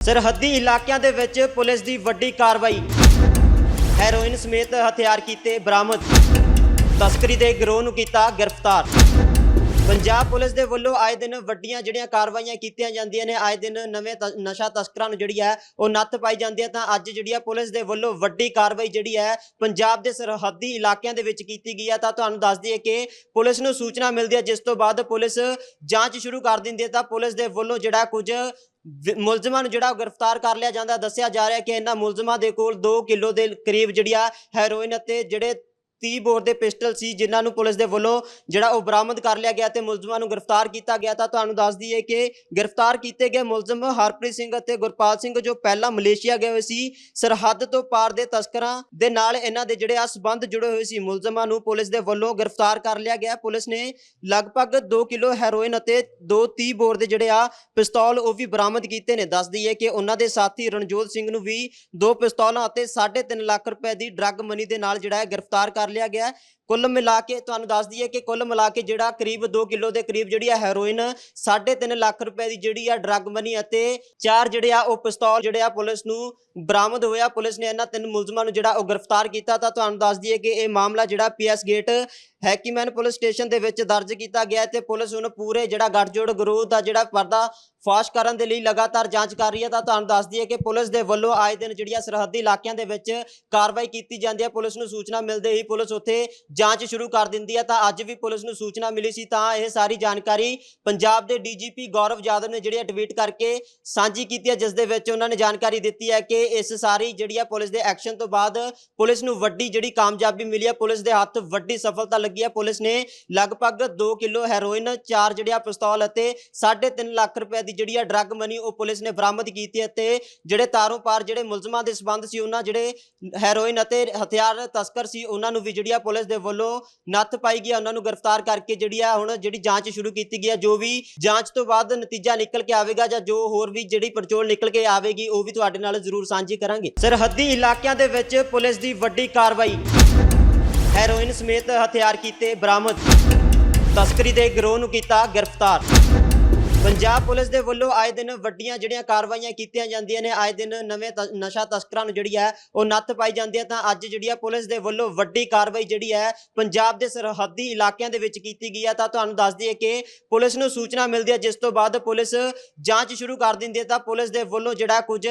ਸਰਹੱਦੀ ਇਲਾਕਿਆਂ ਦੇ ਵਿੱਚ ਪੁਲਿਸ ਦੀ ਵੱਡੀ ਕਾਰਵਾਈ। ਹੈਰੋਇਨ ਸਮੇਤ ਹਥਿਆਰ ਕੀਤੇ ਬਰਾਮਦ। ਤਸਕਰੀ ਦੇ ਗਿਰੋਹ ਨੂੰ ਕੀਤਾ ਗ੍ਰਿਫਤਾਰ। ਪੰਜਾਬ ਪੁਲਿਸ ਦੇ ਵੱਲੋਂ ਆਏ ਦਿਨ ਵੱਡੀਆਂ ਜਿਹੜੀਆਂ ਕਾਰਵਾਈਆਂ ਕੀਤੀਆਂ ਜਾਂਦੀਆਂ ਨੇ, ਆਏ ਦਿਨ ਨਵੇਂ ਨਸ਼ਾ ਤਸਕਰਾਂ ਨੂੰ ਜਿਹੜੀ ਹੈ ਉਹ ਨੱਥ ਪਾਈ ਜਾਂਦੀ ਹੈ, ਤਾਂ ਅੱਜ ਜਿਹੜੀ ਹੈ ਪੁਲਿਸ ਦੇ ਵੱਲੋਂ ਵੱਡੀ ਕਾਰਵਾਈ ਜਿਹੜੀ ਹੈ ਪੰਜਾਬ ਦੇ ਸਰਹੱਦੀ ਇਲਾਕਿਆਂ ਦੇ ਵਿੱਚ ਕੀਤੀ ਗਈ ਹੈ। ਤਾਂ ਤੁਹਾਨੂੰ ਦੱਸ ਦਈਏ ਕਿ ਪੁਲਿਸ ਨੂੰ ਸੂਚਨਾ ਮਿਲਦੀ ਹੈ, ਜਿਸ ਤੋਂ ਬਾਅਦ ਪੁਲਿਸ ਜਾਂਚ ਸ਼ੁਰੂ ਕਰ ਦਿੰਦੀ ਹੈ। ਤਾਂ ਪੁਲਿਸ ਦੇ ਵੱਲੋਂ ਜਿਹੜਾ ਕੁਝ ਮੁਲਜ਼ਮਾਂ ਨੂੰ ਜਿਹੜਾ ਉਹ ਗ੍ਰਿਫਤਾਰ ਕਰ ਲਿਆ ਜਾਂਦਾ, ਦੱਸਿਆ ਜਾ ਰਿਹਾ ਕਿ ਇਹਨਾਂ ਮੁਲਜ਼ਮਾਂ ਦੇ ਕੋਲ 2 ਕਿਲੋ ਦੇ ਕਰੀਬ ਜਿਹੜੀ ਆ ਹੈਰੋਇਨ ਅਤੇ ਜਿਹੜੇ 30 ਬੋਰ ਦੇ ਪਿਸਟਲ ਸੀ ਜਿਨ੍ਹਾਂ ਨੂੰ ਪੁਲਿਸ ਦੇ ਵੱਲੋਂ ਜਿਹੜਾ ਉਹ ਬਰਾਮਦ ਕਰ ਲਿਆ ਗਿਆ ਤੇ ਮੁਲਜ਼ਮਾਂ ਨੂੰ ਗ੍ਰਿਫਤਾਰ ਕੀਤਾ ਗਿਆ। ਤਾਂ ਤੁਹਾਨੂੰ ਦੱਸ ਦਈਏ ਕਿ ਗ੍ਰਿਫਤਾਰ ਕੀਤੇ ਗਏ ਮੁਲਜ਼ਮ ਹਰਪ੍ਰੀਤ ਸਿੰਘ ਅਤੇ ਗੁਰਪਾਲ ਸਿੰਘ ਜੋ ਪਹਿਲਾਂ ਮਲੇਸ਼ੀਆ ਗਏ ਹੋਏ ਸੀ, ਸਰਹੱਦ ਤੋਂ ਪਾਰ ਦੇ ਤਸਕਰਾਂ ਦੇ ਨਾਲ ਇਹਨਾਂ ਦੇ ਜਿਹੜੇ ਆ ਸਬੰਧ ਜੁੜੇ ਹੋਏ ਸੀ, ਮੁਲਜ਼ਮਾਂ ਨੂੰ ਪੁਲਿਸ ਦੇ ਵੱਲੋਂ ਗ੍ਰਿਫਤਾਰ ਕਰ ਲਿਆ ਗਿਆ। ਪੁਲਿਸ ਨੇ ਲਗਭਗ 2 ਕਿਲੋ ਹੈਰੋਇਨ ਅਤੇ 2 30 ਬੋਰ ਦੇ ਜਿਹੜੇ ਆ ਪਿਸਤੌਲ ਉਹ ਵੀ ਬਰਾਮਦ ਕੀਤੇ ਨੇ। ਦੱਸ ਦਈਏ ਕਿ ਉਹਨਾਂ ਦੇ ਸਾਥੀ ਰਣਜੋਤ ਸਿੰਘ ਨੂੰ ਵੀ ਦੋ ਪਿਸਤੌਲਾਂ ਅਤੇ 3.5 ਲੱਖ ਰੁਪਏ ਦੀ ਡਰੱਗ ਮਨੀ ਦੇ ਨਾਲ ਜਿਹੜਾ ਹੈ ਗ੍ਰਿਫਤਾਰ ਕਰ ਲਿਆ ਗਿਆ ਕੁੱਲ ਮਿਲਾ ਕੇ ਤੁਹਾਨੂੰ ਦੱਸ ਦਈਏ ਕਿ ਕੁੱਲ ਮਿਲਾ ਕੇ ਜਿਹੜਾ ਕਰੀਬ 2 ਕਿਲੋ ਦੇ ਕਰੀਬ ਜਿਹੜੀ ਹੈ ਹੈਰੋਇਨ 3.5 ਲੱਖ ਰੁਪਏ ਦੀ ਜਿਹੜੀ ਆ ਡਰੱਗ ਮਨੀ ਅਤੇ ਚਾਰ ਜਿਹੜੇ ਆ ਉਹ ਪਿਸਤੌਲ ਜਿਹੜੇ ਆ ਪੁਲਿਸ ਨੂੰ ਬਰਾਮਦ ਹੋਇਆ ਪੁਲਿਸ ਨੇ ਇਹਨਾਂ ਤਿੰਨ ਮੁਲਜ਼ਮਾਂ ਨੂੰ ਜਿਹੜਾ ਉਹ ਗ੍ਰਿਫਤਾਰ ਕੀਤਾ ਤਾਂ ਤੁਹਾਨੂੰ ਦੱਸ ਦਈਏ ਕਿ ਇਹ ਮਾਮਲਾ ਜਿਹੜਾ PS gate, Hakiman police station ਦੇ ਵਿੱਚ ਦਰਜ ਕੀਤਾ ਗਿਆ ਤੇ ਪੁਲਿਸ ਹੁਣ ਪੂਰੇ ਜਿਹੜਾ ਗੱਠਜੋੜ ਗਰੋਹ ਦਾ ਜਿਹੜਾ ਪਰਦਾ ਫਾਸ਼ ਕਰਨ ਦੇ ਲਈ ਲਗਾਤਾਰ ਜਾਂਚ ਕਰ ਰਹੀ ਹੈ। ਤਾਂ ਤੁਹਾਨੂੰ ਦੱਸ ਦਈਏ ਕਿ ਪੁਲਿਸ ਦੇ ਵੱਲੋਂ ਆਏ ਦਿਨ ਜਿਹੜੀਆਂ ਸਰਹੱਦੀ ਇਲਾਕਿਆਂ ਦੇ ਵਿੱਚ ਕਾਰਵਾਈ ਕੀਤੀ ਜਾਂਦੀ ਹੈ। ਪੁਲਿਸ ਨੂੰ ਸੂਚਨਾ ਮਿਲਦੇ ਹੀ ਪੁਲਿਸ ਉੱਥੇ ਜਾਂਚ ਸ਼ੁਰੂ ਕਰ ਦਿੰਦੀ ਹੈ ਤਾਂ ਅੱਜ ਵੀ ਪੁਲਿਸ ਨੂੰ ਸੂਚਨਾ ਮਿਲੀ ਸੀ, ਤਾਂ ਇਹ ਸਾਰੀ ਜਾਣਕਾਰੀ ਪੰਜਾਬ ਦੇ ਡੀਜੀਪੀ ਗੌਰਵ ਯਾਦਵ ਨੇ ਜਿਹੜੀ ਟਵੀਟ ਕਰਕੇ ਸਾਂਝੀ ਕੀਤੀ ਹੈ ਜਿਸ ਦੇ ਵਿੱਚ ਉਹਨਾਂ ਨੇ ਜਾਣਕਾਰੀ ਦਿੱਤੀ ਹੈ ਕਿ ਇਸ ਸਾਰੀ ਜਿਹੜੀ ਆ ਪੁਲਿਸ ਦੇ ਐਕਸ਼ਨ ਤੋਂ ਬਾਅਦ ਪੁਲਿਸ ਨੂੰ ਵੱਡੀ ਜਿਹੜੀ ਕਾਮਯਾਬੀ ਮਿਲੀ ਹੈ ਪੁਲਿਸ ਦੇ ਹੱਥ ਵੱਡੀ ਸਫਲਤਾ ਲੱਗੀ ਹੈ ਪੁਲਿਸ ਨੇ ਲਗਭਗ 2 ਕਿਲੋ ਹੈਰੋਇਨ, ਚਾਰ ਜਿਹੜੀਆਂ ਪਿਸਤੌਲ ਅਤੇ 3.5 ਲੱਖ ਰੁਪਏ ਦੀ ਜਿਹੜੀ ਆ ਡਰੱਗ ਮਨੀ ਉਹ ਪੁਲਿਸ ਨੇ ਬਰਾਮਦ ਕੀਤੀ ਅਤੇ ਜਿਹੜੇ ਤਾਰੋਂ ਪਾਰ ਜਿਹੜੇ ਮੁਲਜ਼ਮਾਂ ਦੇ ਸਬੰਧ ਸੀ, ਉਹਨਾਂ ਜਿਹੜੇ ਹੈਰੋਇਨ ਅਤੇ ਹਥਿਆਰ ਤਸਕਰ ਸੀ, ਉਹਨਾਂ ਨੂੰ ਵੀ ਜਿਹੜੀ ਆ ਪੁਲਿਸ ਦੇ ਵੱਲੋਂ ਨੱਥ ਪਾਈ ਗਈ ਉਹਨਾਂ ਨੂੰ ਗ੍ਰਿਫਤਾਰ ਕਰਕੇ ਜਿਹੜੀ ਆ ਹੁਣ ਜਿਹੜੀ ਜਾਂਚ ਸ਼ੁਰੂ ਕੀਤੀ ਗਈ ਹੈ ਜੋ ਵੀ ਜਾਂਚ ਤੋਂ ਬਾਅਦ ਨਤੀਜਾ ਨਿਕਲ ਕੇ ਆਵੇਗਾ ਜਾਂ ਜੋ ਹੋਰ ਵੀ ਜਿਹੜੀ ਪਰਚੋਲ ਨਿਕਲ ਕੇ ਆਵੇਗੀ, ਉਹ ਵੀ ਤੁਹਾਡੇ ਨਾਲ ਜ਼ਰੂਰ ਸਾਂਝੀ ਕਰਾਂਗੇ। ਸਰਹੱਦੀ ਇਲਾਕਿਆਂ ਦੇ ਵਿੱਚ ਪੁਲਿਸ ਦੀ ਵੱਡੀ ਕਾਰਵਾਈ। ਹੈਰੋਇਨ ਸਮੇਤ ਹਥਿਆਰ ਕੀਤੇ ਬਰਾਮਦ। ਤਸਕਰੀ ਦੇ ਗਰੋਹ ਨੂੰ ਕੀਤਾ ਗ੍ਰਿਫਤਾਰ। ਪੰਜਾਬ ਪੁਲਿਸ ਦੇ ਵੱਲੋਂ ਆਏ ਦਿਨ ਵੱਡੀਆਂ ਜਿਹੜੀਆਂ ਕਾਰਵਾਈਆਂ ਕੀਤੀਆਂ ਜਾਂਦੀਆਂ ਨੇ, ਆਏ ਦਿਨ ਨਵੇਂ ਤ- ਨਸ਼ਾ ਤਸਕਰਾਂ ਨੂੰ ਜਿਹੜੀ ਹੈ ਉਹ ਨੱਥ ਪਾਈ ਜਾਂਦੀ ਹੈ, ਤਾਂ ਅੱਜ ਜਿਹੜੀ ਹੈ ਪੁਲਿਸ ਦੇ ਵੱਲੋਂ ਵੱਡੀ ਕਾਰਵਾਈ ਜਿਹੜੀ ਹੈ ਪੰਜਾਬ ਦੇ ਸਰਹੱਦੀ ਇਲਾਕਿਆਂ ਦੇ ਵਿੱਚ ਕੀਤੀ ਗਈ ਹੈ। ਤਾਂ ਤੁਹਾਨੂੰ ਦੱਸ ਦਈਏ ਕਿ ਪੁਲਿਸ ਨੂੰ ਸੂਚਨਾ ਮਿਲਦੀ ਹੈ, ਜਿਸ ਤੋਂ ਬਾਅਦ ਪੁਲਿਸ ਜਾਂਚ ਸ਼ੁਰੂ ਕਰ ਦਿੰਦੀ ਹੈ। ਤਾਂ ਪੁਲਿਸ ਦੇ ਵੱਲੋਂ ਜਿਹੜਾ ਕੁਝ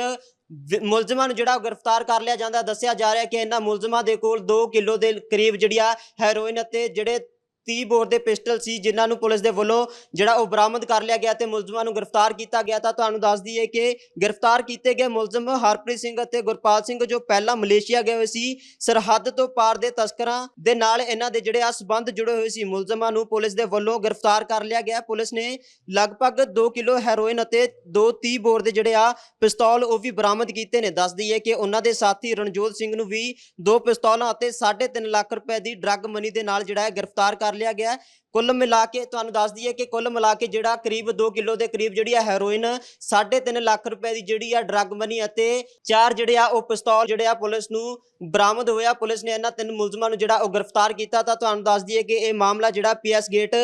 ਮੁਲਜ਼ਮਾਂ ਨੂੰ ਜਿਹੜਾ ਉਹ ਗ੍ਰਿਫਤਾਰ ਕਰ ਲਿਆ ਜਾਂਦਾ ਦੱਸਿਆ ਜਾ ਰਿਹਾ ਕਿ ਇਹਨਾਂ ਮੁਲਜ਼ਮਾਂ ਦੇ ਕੋਲ 2 ਕਿਲੋ ਦੇ ਕਰੀਬ ਜਿਹੜੀ ਆ ਹੈਰੋਇਨ ਅਤੇ ਜਿਹੜੇ 30 ਬੋਰ ਦੇ ਪਿਸਟਲ ਸੀ, ਜਿਨ੍ਹਾਂ ਨੂੰ ਪੁਲਿਸ ਦੇ ਵੱਲੋਂ ਜਿਹੜਾ ਉਹ ਬਰਾਮਦ ਕਰ ਲਿਆ ਗਿਆ ਤੇ ਮੁਲਜ਼ਮਾਂ ਨੂੰ ਗ੍ਰਿਫਤਾਰ ਕੀਤਾ ਗਿਆ ਤਾਂ ਤੁਹਾਨੂੰ ਦੱਸ ਦਈਏ ਕਿ ਗ੍ਰਿਫਤਾਰ ਕੀਤੇ ਗਏ ਮੁਲਜ਼ਮ ਹਰਪ੍ਰੀਤ ਸਿੰਘ ਅਤੇ ਗੁਰਪਾਲ ਸਿੰਘ ਜੋ ਪਹਿਲਾਂ ਮਲੇਸ਼ੀਆ ਗਏ ਹੋਏ ਸੀ, ਸਰਹੱਦ ਤੋਂ ਪਾਰ ਦੇ ਤਸਕਰਾਂ ਦੇ ਨਾਲ ਇਹਨਾਂ ਦੇ ਜਿਹੜੇ ਆ ਸਬੰਧ ਜੁੜੇ ਹੋਏ ਸੀ, ਮੁਲਜ਼ਮਾਂ ਨੂੰ ਪੁਲਿਸ ਦੇ ਵੱਲੋਂ ਗ੍ਰਿਫਤਾਰ ਕਰ ਲਿਆ ਗਿਆ। ਪੁਲਿਸ ਨੇ ਲਗਭਗ 2 ਕਿਲੋ ਹੈਰੋਇਨ ਅਤੇ 2 30 ਬੋਰ ਦੇ ਜਿਹੜੇ ਆ ਪਿਸਤੌਲ ਉਹ ਵੀ ਬਰਾਮਦ ਕੀਤੇ ਨੇ। ਦੱਸ ਦਈਏ ਕਿ ਉਹਨਾਂ ਦੇ ਸਾਥੀ ਰਣਜੋਤ ਸਿੰਘ ਨੂੰ ਵੀ ਦੋ ਪਿਸਤੌਲਾਂ ਅਤੇ 3.5 ਲੱਖ ਰੁਪਏ ਦੀ ਡਰੱਗ ਮਨੀ ਦੇ ਨਾਲ ਜਿਹੜਾ ਹੈ ਗ੍ਰਿਫਤਾਰ ਕਰ ਲਿਆ ਗਿਆ ਕੁੱਲ ਮਿਲਾ ਕੇ ਤੁਹਾਨੂੰ ਦੱਸ ਦਈਏ ਕਿ ਕੁੱਲ ਮਿਲਾ ਕੇ ਜਿਹੜਾ ਕਰੀਬ 2 ਕਿਲੋ ਦੇ ਕਰੀਬ ਜਿਹੜੀ ਆ ਹੈਰੋਇਨ 3.5 ਲੱਖ ਰੁਪਏ ਦੀ ਜਿਹੜੀ ਆ ਡਰੱਗ ਮਨੀ ਅਤੇ ਚਾਰ ਜਿਹੜੇ ਆ ਉਹ ਪਿਸਤੌਲ ਜਿਹੜੇ ਆ ਪੁਲਿਸ ਨੂੰ ਬਰਾਮਦ ਹੋਇਆ ਪੁਲਿਸ ਨੇ ਇਹਨਾਂ ਤਿੰਨ ਮੁਲਜ਼ਮਾਂ ਨੂੰ ਜਿਹੜਾ ਉਹ ਗ੍ਰਿਫਤਾਰ ਕੀਤਾ ਤਾਂ ਤੁਹਾਨੂੰ ਦੱਸ ਦਈਏ ਕਿ ਇਹ ਮਾਮਲਾ ਜਿਹੜਾ PS gate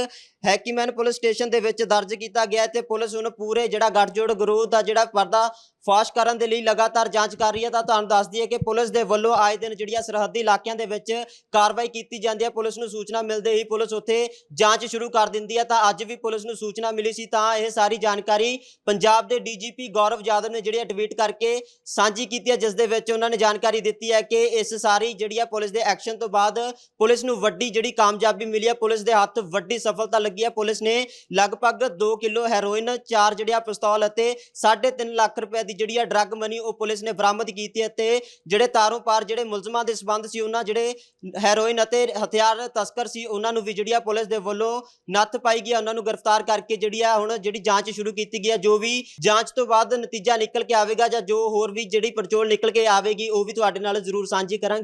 Hakiman police station ਦੇ ਵਿੱਚ ਦਰਜ ਕੀਤਾ ਗਿਆ ਤੇ ਪੁਲਿਸ ਹੁਣ ਪੂਰੇ ਜਿਹੜਾ ਗੱਠਜੋੜ ਗਰੋਹ ਦਾ ਜਿਹੜਾ ਪਰਦਾ ਫਾਸ਼ ਕਰਨ ਦੇ ਲਈ ਲਗਾਤਾਰ ਜਾਂਚ ਕਰ ਰਹੀ ਹੈ ਤਾਂ ਤੁਹਾਨੂੰ ਦੱਸ ਦਈਏ ਕਿ ਪੁਲਿਸ ਦੇ ਵੱਲੋਂ ਆਏ ਦਿਨ ਜਿਹੜੀਆਂ ਸਰਹੱਦੀ ਇਲਾਕਿਆਂ ਦੇ ਵਿੱਚ ਕਾਰਵਾਈ ਕੀਤੀ ਜਾਂਦੀ ਹੈ। ਪੁਲਿਸ ਨੂੰ ਸੂਚਨਾ ਮਿਲਦੇ ਹੀ ਪੁਲਿਸ ਉੱਥੇ ਜਾਂਚ ਸ਼ੁਰੂ ਕਰ ਦਿੰਦੀ ਹੈ ਤਾਂ ਅੱਜ ਵੀ ਪੁਲਿਸ ਨੂੰ ਸੂਚਨਾ ਮਿਲੀ ਸੀ, ਤਾਂ ਇਹ ਸਾਰੀ ਜਾਣਕਾਰੀ ਪੰਜਾਬ ਦੇ ਡੀਜੀਪੀ ਗੌਰਵ ਯਾਦਵ ਨੇ ਜਿਹੜੀ ਟਵੀਟ ਕਰਕੇ ਸਾਂਝੀ ਕੀਤੀ ਹੈ ਜਿਸ ਦੇ ਵਿੱਚ ਉਹਨਾਂ ਨੇ ਜਾਣਕਾਰੀ ਦਿੱਤੀ ਹੈ ਕਿ ਇਸ ਸਾਰੀ ਜਿਹੜੀ ਆ ਪੁਲਿਸ ਦੇ ਐਕਸ਼ਨ ਤੋਂ ਬਾਅਦ ਪੁਲਿਸ ਨੂੰ ਵੱਡੀ ਜਿਹੜੀ ਕਾਮਯਾਬੀ ਮਿਲੀ ਹੈ ਪੁਲਿਸ ਦੇ ਹੱਥ ਵੱਡੀ ਸਫਲਤਾ ਲੱਗੀ ਹੈ ਪੁਲਿਸ ਨੇ ਲਗਭਗ 2 ਕਿਲੋ ਹੈਰੋਇਨ, ਚਾਰ ਜਿਹੜੀਆਂ ਪਿਸਤੌਲ ਅਤੇ 3.5 ਲੱਖ ਰੁਪਏ ਦੀ ਜਿਹੜੀ ਆ ਡਰੱਗ ਮਨੀ ਉਹ ਪੁਲਿਸ ਨੇ ਬਰਾਮਦ ਕੀਤੀ ਅਤੇ ਜਿਹੜੇ ਤਾਰੋਂ ਪਾਰ ਜਿਹੜੇ ਮੁਲਜ਼ਮਾਂ ਦੇ ਸਬੰਧ ਸੀ, ਉਹਨਾਂ ਜਿਹੜੇ ਹੈਰੋਇਨ ਅਤੇ ਹਥਿਆਰ ਤਸਕਰ ਸੀ, ਉਹਨਾਂ ਨੂੰ ਵੀ ਜਿਹੜੀ ਆ ਪੁਲਿਸ ਦੇ ਵੱਲੋਂ ਨੱਥ ਪਾਈ ਗਈ ਹੈ, ਉਹਨਾਂ ਨੂੰ ਗ੍ਰਿਫਤਾਰ ਕਰਕੇ ਜਿਹੜੀ ਆ ਹੁਣ ਜਿਹੜੀ ਜਾਂਚ ਸ਼ੁਰੂ ਕੀਤੀ ਗਈ ਹੈ ਜੋ ਵੀ ਜਾਂਚ ਤੋਂ ਬਾਅਦ ਨਤੀਜਾ ਨਿਕਲ ਕੇ ਆਵੇਗਾ ਜਾਂ ਜੋ ਹੋਰ ਵੀ ਜਿਹੜੀ ਪੜਚੋਲ ਨਿਕਲ ਕੇ ਆਵੇਗੀ ਉਹ ਵੀ ਤੁਹਾਡੇ ਨਾਲ ਜ਼ਰੂਰ ਸਾਂਝੀ ਕਰਾਂਗੇ।